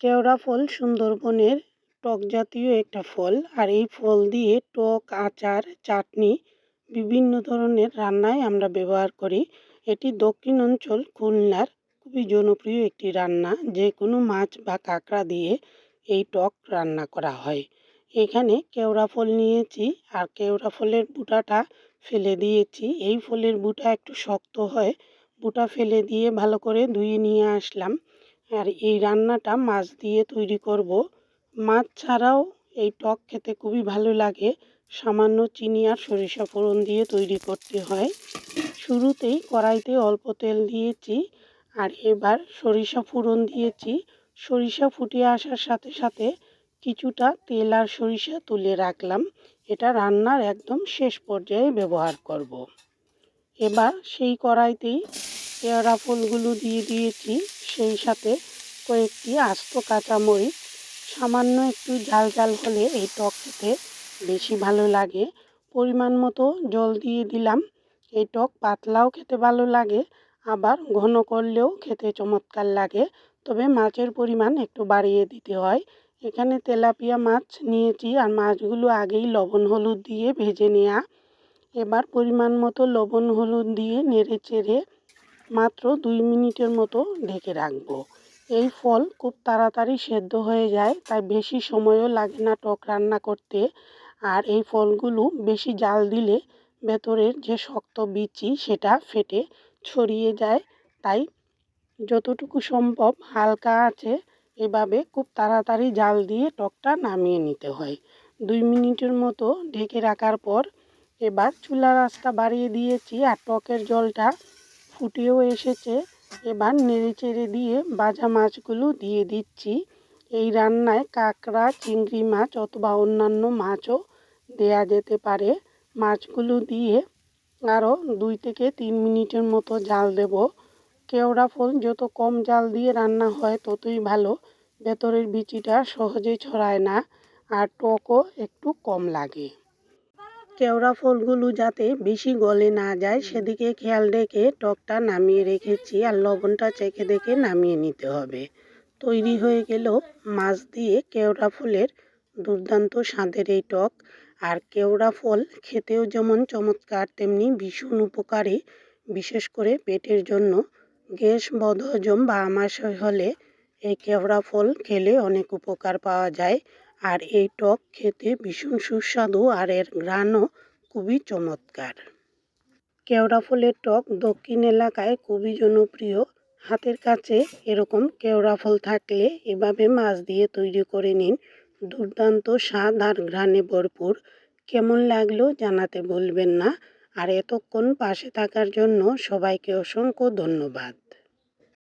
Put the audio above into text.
কেওড়া ফল সুন্দরবনের টক জাতীয় একটা ফল। আর এই ফল দিয়ে টক, আচার, চাটনি, বিভিন্ন ধরনের রান্নায় আমরা ব্যবহার করি। এটি দক্ষিণ অঞ্চল খুলনার খুবই জনপ্রিয় একটি রান্না। যে কোনো মাছ বা কাঁকড়া দিয়ে এই টক রান্না করা হয়। এখানে কেওড়া ফল নিয়েছি আর কেওড়া ফলের বুটাটা ফেলে দিয়েছি। এই ফলের বুটা একটু শক্ত হয়। বুটা ফেলে দিয়ে ভালো করে ধুয়ে নিয়ে আসলাম। আর এই রান্নাটা মাছ দিয়ে তৈরি করব। মাছ ছাড়াও এই টক খেতে খুবই ভালো লাগে। সামান্য চিনি আর সরিষা ফোড়ন দিয়ে তৈরি করতে হয়। শুরুতেই কড়াইতে অল্প তেল দিয়েছি আর এবার সরিষা ফোড়ন দিয়েছি। সরিষা ফুটে আসার সাথে সাথে কিছুটা তেল আর সরিষা তুলে রাখলাম। এটা রান্নার একদম শেষ পর্যায়ে ব্যবহার করব। এবার সেই কড়াইতেই পেয়ারা ফুলগুলো দিয়ে দিয়েছি। সেই সাথে কয়েকটি আস্ত কাঁচামরিচ, সামান্য একটু ঝাল ঝাল হলে এই টক খেতে বেশি ভালো লাগে। পরিমাণ মতো জল দিয়ে দিলাম। এই টক পাতলাও খেতে ভালো লাগে, আবার ঘন করলেও খেতে চমৎকার লাগে। তবে মাছের পরিমাণ একটু বাড়িয়ে দিতে হয়। এখানে তেলাপিয়া মাছ নিয়েছি আর মাছগুলো আগেই লবণ হলুদ দিয়ে ভেজে নেওয়া এবার পরিমাণ মতো লবণ হলুদ দিয়ে নেড়ে চেড়ে মাত্র দুই মিনিটের মতো ঢেকে রাখব। এই ফল খুব তাড়াতাড়ি সেদ্ধ হয়ে যায়, তাই বেশি সময়ও লাগে না টক রান্না করতে। আর এই ফলগুলো বেশি জাল দিলে ভেতরের যে শক্ত বিচি সেটা ফেটে ছড়িয়ে যায়। তাই যতটুকু সম্ভব হালকা আছে, এভাবে খুব তাড়াতাড়ি জাল দিয়ে টকটা নামিয়ে নিতে হয়। দুই মিনিটের মতো ঢেকে রাখার পর এবার চুলার আঁচটা বাড়িয়ে দিয়েছি আর টকের জলটা ফুটেও এসেছে। এবার নেড়ে চেড়ে দিয়ে ভাজা মাছগুলো দিয়ে দিচ্ছি। এই রান্নায় কাঁকড়া, চিংড়ি মাছ অথবা অন্যান্য মাছও দেয়া যেতে পারে। মাছগুলো দিয়ে আরও দুই থেকে তিন মিনিটের মতো জাল দেব। কেওড়া ফল যত কম জাল দিয়ে রান্না হয় ততই ভালো। ভেতরের বিচিটা সহজে ছড়ায় না। আর টকও একটু কম লাগে। কেওড়া ফলগুলো যাতে বেশি গলে না যায়, সেদিকে খেয়াল রেখে টকটা নামিয়ে রেখেছি আর লবণটা চেখে দেখে নামিয়ে নিতে হবে। তৈরি হয়ে গেল মাছ দিয়ে কেওড়া ফুলের দুর্দান্ত স্বাদের এই টক। আর কেওড়া ফল খেতেও যেমন চমৎকার, তেমনি ভীষণ উপকারী, বিশেষ করে পেটের জন্য। গ্যাস বদহজম বা আমাশয় হলে এই কেওড়া ফল খেলে অনেক উপকার পাওয়া যায়। আর এই টক খেতে ভীষণ সুস্বাদু আর এর ঘ্রাণও খুবই চমৎকার। কেওড়া ফুলের টক দক্ষিণ এলাকায় খুবই জনপ্রিয়। হাতের কাছে এরকম কেওড়া ফল থাকলে এভাবে মাছ দিয়ে তৈরি করে নিন। দুর্দান্ত স্বাদ আর ঘ্রাণে ভরপুর। কেমন লাগল জানাতে ভুলবেন না। আর এতক্ষণ পাশে থাকার জন্য সবাইকে অসংখ্য ধন্যবাদ।